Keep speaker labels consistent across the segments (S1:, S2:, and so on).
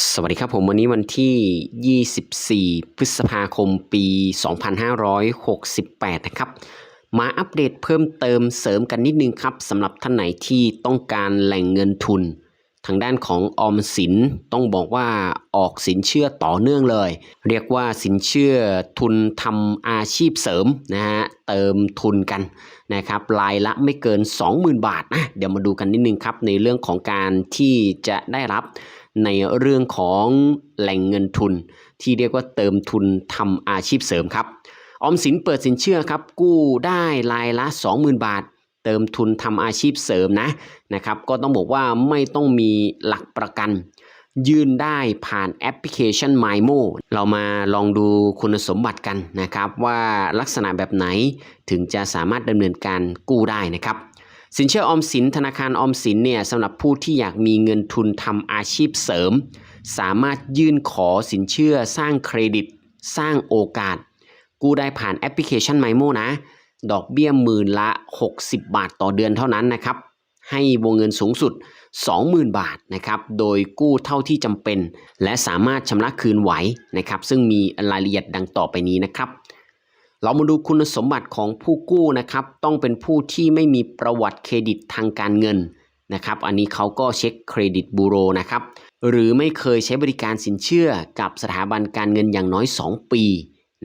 S1: สวัสดีครับผมวันนี้วันที่ 24 พฤษภาคมปี 2568 นะครับ มาอัปเดตเพิ่มเติมเสริมกันนิดนึงครับสำหรับท่านไหนที่ต้องการแหล่งเงินทุน ทางด้านของออมสินต้องบอกว่าออกสินเชื่อต่อเนื่องเลย เรียกว่าสินเชื่อทุนทำอาชีพเสริมนะฮะเติมทุนกันนะครับรายละไม่เกิน 20,000 บาทนะเดี๋ยวมาดูกันนิดนึงครับในเรื่องของการที่จะได้รับ ในเรื่องของแหล่งเงินทุน ที่เรียกว่าเติมทุนทำอาชีพเสริมครับ ออมสินเปิดสินเชื่อครับ กู้ได้รายละ 20,000 บาท เติมทุนทำอาชีพเสริมนะนะครับ ก็ต้องบอกว่าไม่ต้องมีหลักประกัน ยื่นได้ผ่านแอปพลิเคชัน MyMo เรามาลองดูคุณสมบัติกันนะครับ ว่าลักษณะแบบไหนถึงจะสามารถดำเนินการกู้ได้นะครับ สินเชื่อออมสินธนาคารออมสินเนี่ยสำหรับผู้ที่อยากมีเงินทุนทำอาชีพเสริม สามารถยื่นขอสินเชื่อสร้างเครดิต สร้างโอกาส กู้ได้ผ่านแอปพลิเคชัน MyMo นะ ดอกเบี้ยหมื่นละ 60 บาทต่อเดือนเท่านั้นนะครับ ให้วงเงินสูงสุด 20,000 บาทนะครับ โดยกู้เท่าที่จำเป็น และสามารถชำระคืนไหวนะครับ ซึ่งมีรายละเอียดดังต่อไปนี้นะครับ เรามาดูคุณสมบัติของผู้กู้นะครับ ต้องเป็นผู้ที่ไม่มีประวัติเครดิตทางการเงินนะครับ อันนี้เขาก็เช็คเครดิตบูโรนะครับ หรือไม่เคยใช้บริการสินเชื่อกับสถาบันการเงินอย่างน้อย 2 ปี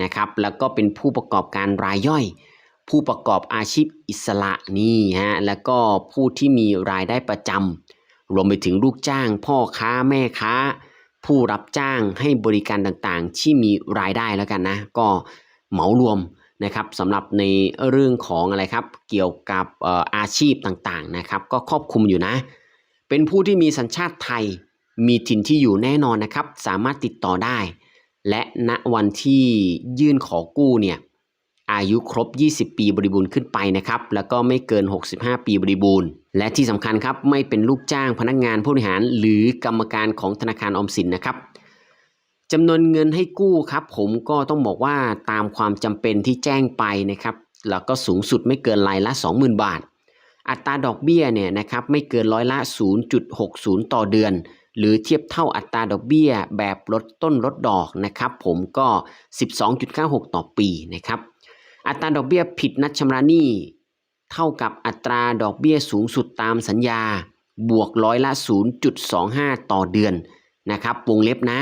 S1: นะครับ แล้วก็เป็นผู้ประกอบการรายย่อย ผู้ประกอบอาชีพอิสระนี่ฮะ แล้วก็ผู้ที่มีรายได้ประจำรวมไปถึงลูกจ้าง พ่อค้าแม่ค้า ผู้รับจ้างให้บริการต่างๆ ที่มีรายได้แล้วกันนะ ก็ เหมารวมนะครับสำหรับในเรื่องของอะไรครับ เกี่ยวกับอาชีพต่างๆนะครับ ก็ครอบคลุมอยู่นะ เป็นผู้ที่มีสัญชาติไทยมีถิ่นที่อยู่แน่นอนนะครับ สามารถติดต่อได้ และณวันที่ยื่นขอกู้เนี่ยอายุครบ 20 ปีบริบูรณ์ขึ้นไปนะครับ แล้วก็ไม่เกิน 65 ปีบริบูรณ์ และที่สำคัญครับ ไม่เป็นลูกจ้างพนักงานผู้บริหาร หรือกรรมการของธนาคารอมสินนะครับ จำนวนเงินให้กู้ครับ ผมก็ต้องบอกว่าตามความจำเป็นที่แจ้งไปนะครับ แล้วก็สูงสุดไม่เกินรายละ 20,000 บาท อัตราดอกเบี้ยเนี่ยนะครับไม่เกินร้อยละ 0.60 ต่อเดือน หรือเทียบเท่าอัตราดอกเบี้ยแบบลดต้นลดดอกนะครับ ผมก็ 12.96 ต่อปีนะครับ อัตราดอกเบี้ยผิดนัดชำระหนี้เท่ากับอัตราดอกเบี้ยสูงสุดตามสัญญา บวกร้อยละ 0.25 ต่อเดือนนะครับวงเล็บนะ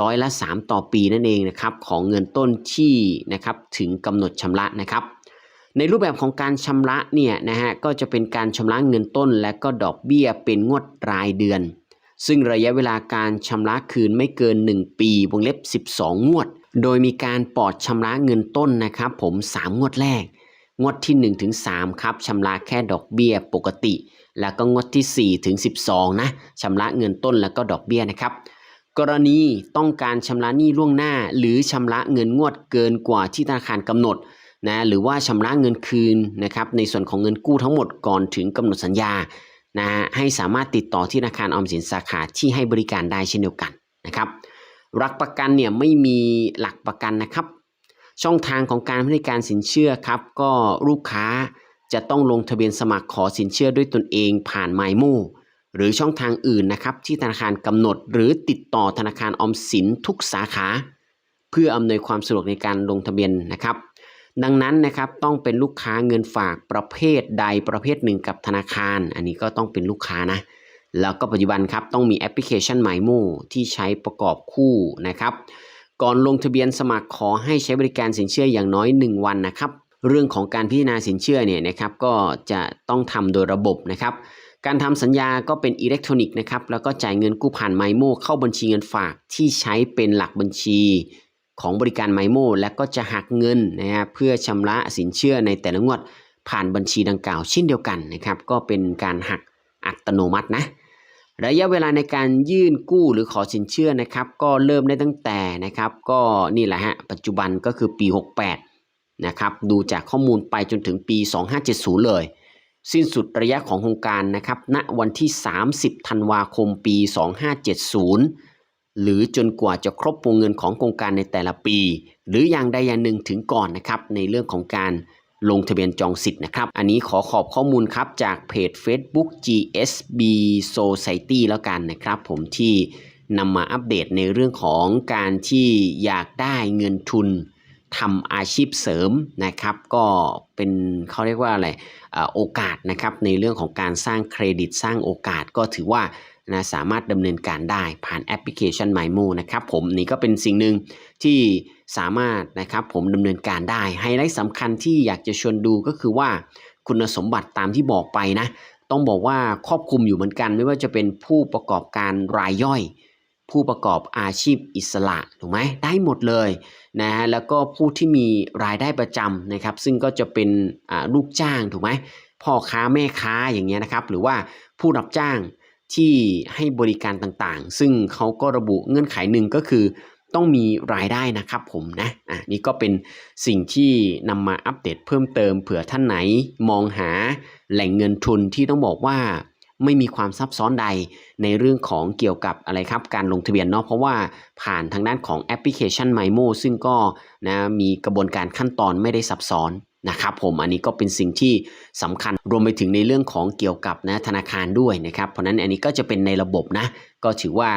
S1: ร้อยละ 3 ต่อปีนั่นเองนะครับของเงินต้นที่นะครับถึงกำหนดชำระนะครับ ในรูปแบบของการชำระเนี่ยนะฮะก็จะเป็นการชำระเงินต้นและก็ดอกเบี้ยเป็นงวดรายเดือน ซึ่งระยะเวลาการชำระคืนไม่เกิน 1 ปีวงเล็บ 12 งวด โดยมีการปลอดชำระเงินต้นนะครับผม 3 งวดแรก งวดที่1ถึง3ครับชำระแค่ดอกเบี้ยปกติ แล้วก็งวดที่4ถึง12นะชำระเงินต้นแล้วก็ดอกเบี้ยนะครับ กรณีต้องการชำระหนี้ล่วงหน้า หรือชำระเงินงวดเกินกว่าที่ธนาคารกำหนดนะหรือว่าชำระเงินคืนนะครับในส่วนของเงินกู้ทั้งหมดก่อนถึงกำหนดสัญญานะให้สามารถติดต่อที่ธนาคารออมสินสาขาที่ให้บริการได้เช่นเดียวกันนะครับหลักประกันเนี่ยไม่มีหลักประกันนะครับ ช่องทางของการบริการสินเชื่อครับก็ลูกค้าจะต้องลงทะเบียนสมัครขอสินเชื่อด้วยตนเองผ่าน m y m o หรือช่องทางอื่นนะครับ ที่ธนาคารกำหนดหรือติดต่อธนาคารออมสินทุกสาขา เพื่ออำนวยความสะดวกในการลงทะเบียนนะครับ ดังนั้นนะครับต้องเป็นลูกค้าเงินฝากประเภทใดประเภทหนึ่งกับธนาคาร อันนี้ก็ต้องเป็นลูกค้านะแล้วก็ปัจจุบันครับต้องมีแอปพลิเคชัน MyMo ที่ใช้ประกอบคู่นะครับ ก่อนลงทะเบียนสมัครขอให้ใช้บริการสินเชื่ออย่างน้อย 1 วันนะครับ เรื่องของการพิจารณาสินเชื่อเนี่ยนะครับก็จะต้องทำโดยระบบนะครับ การทำสัญญาก็เป็นอิเล็กทรอนิกส์นะครับ แล้วก็จ่ายเงินกู้ผ่านไมโมเข้าบัญชีเงินฝากที่ใช้เป็นหลักบัญชีของบริการไมโมและก็จะหักเงินนะฮะเพื่อชำระสินเชื่อในแต่ละงวดผ่านบัญชีดังกล่าวเช่นเดียวกันนะครับ ก็เป็นการหักอัตโนมัตินะระยะเวลาในการยื่นกู้หรือขอสินเชื่อนะครับ ก็เริ่มได้ตั้งแต่นะครับ ก็นี่แหละฮะปัจจุบันก็คือปี 68นะครับดูจากข้อมูลไปจนถึงปี 2570 เลย สิ้นสุดระยะของโครงการนะครับณวันที่ 30 ธันวาคมปี 2570 หรือจนกว่าจะครบวงเงินของโครงการในแต่ละปี หรืออย่างใดอย่างหนึ่งถึงก่อนนะครับในเรื่องของการลงทะเบียนจองสิทธิ์นะครับ อันนี้ขอขอบข้อมูลครับจากเพจ Facebook GSB Society แล้วกันนะครับผมที่นำมาอัปเดตในเรื่องของการที่อยากได้เงินทุน ทำอาชีพเสริมนะครับ ก็เป็นเขาเรียกว่าอะไรโอกาสนะครับในเรื่องของการสร้างเครดิตสร้างโอกาสก็ถือว่านะสามารถดำเนินการได้ผ่านแอปพลิเคชัน MyMo นะครับผมนี่ก็เป็นสิ่งหนึ่งที่สามารถนะครับผมดำเนินการได้ไฮไลท์สำคัญที่อยากจะชวนดูก็คือว่าคุณสมบัติตามที่บอกไปนะ ต้องบอกว่าครอบคลุมอยู่เหมือนกัน ไม่ว่าจะเป็นผู้ประกอบการรายย่อย ผู้ประกอบอาชีพอิสระถูกไหมได้หมดเลยนะฮะแล้วก็ผู้ที่มีรายได้ประจำนะครับ ซึ่งก็จะเป็นลูกจ้างถูกไหมพ่อค้าแม่ค้าอย่างเงี้ยนะครับ หรือว่าผู้รับจ้างที่ให้บริการต่างๆ ซึ่งเขาก็ระบุเงื่อนไขหนึ่งก็คือต้องมีรายได้นะครับผมนะอะนี่ก็เป็นสิ่งที่นำมาอัปเดตเพิ่มเติมเผื่อท่านไหนมองหาแหล่งเงินทุนที่ต้องบอกว่า ไม่มีความซับซ้อนใดในเรื่องของเกี่ยวกับอะไรครับการลงทะเบียนเนาะเพราะว่าผ่านทางด้านของแอปพลิเคชัน MyMo ซึ่งก็นะมีกระบวนการขั้นตอนไม่ได้ซับซ้อนนะครับผมอันนี้ก็เป็นสิ่งที่สำคัญรวมไปถึงในเรื่องของเกี่ยวกับนะธนาคารด้วยนะครับเพราะนั้นอันนี้ก็จะเป็นในระบบนะก็ถือว่า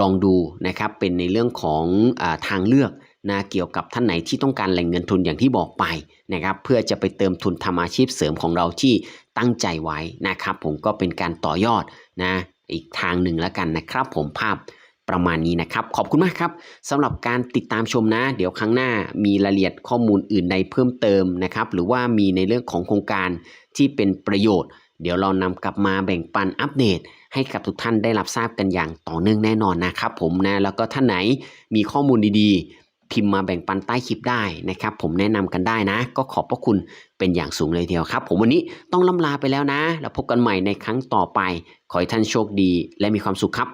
S1: ลองดูนะครับเป็นในเรื่องของอทางเลือก นะเกี่ยวกับท่านไหนที่ต้องการแหล่งเงินทุนอย่างที่บอกไปนะครับเพื่อจะไปเติมทุนทำอาชีพเสริมของเราที่ตั้งใจไว้นะครับ ผมก็เป็นการต่อยอดนะอีกทางหนึ่งแล้วกันนะครับ ผมภาพประมาณนี้นะครับ ขอบคุณมากครับสำหรับการติดตามชมนะ เดี๋ยวครั้งหน้ามีรายละเอียดข้อมูลอื่นใดเพิ่มเติมนะครับ หรือว่ามีในเรื่องของโครงการที่เป็นประโยชน์ เดี๋ยวเรานำกลับมาแบ่งปันอัปเดต ให้กับทุกท่านได้รับทราบกันอย่างต่อเนื่องแน่นอนนะครับ ผมนะแล้วก็ท่านไหนมีข้อมูลดีๆ พิมพ์มาแบ่งปันใต้คลิปได้นะครับ ผมแนะนำกันได้นะ ก็ขอบพระคุณเป็นอย่างสูงเลยเดียวครับ ผมวันนี้ต้องล่ำลาไปแล้วนะ แล้วพบกันใหม่ในครั้งต่อไป ขอให้ท่านโชคดีและมีความสุขครับ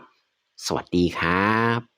S1: สวัสดีครับ